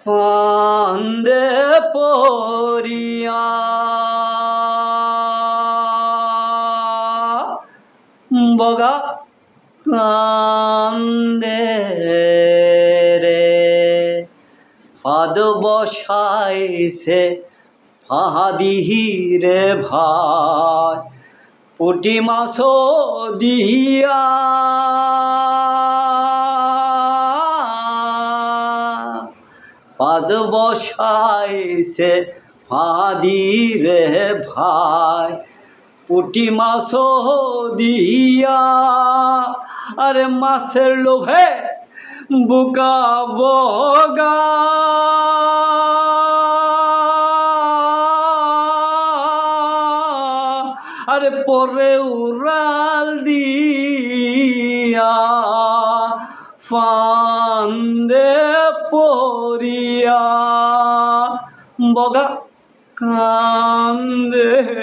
ফান্দে পরিয়া বগা কান্দে রে। ফাদ বসাইছে ফাদিহি রে ভাই। পুটি মাছ দিয়া ফাদ বসাইছে ফাদি রে ভাই। পুটি মাছ দিয়া, আরে মাছের লোভে বুকা বগা। আরে পরে উড়াল দিয়া ফান্দে পরিয়া বগা কান্দে রে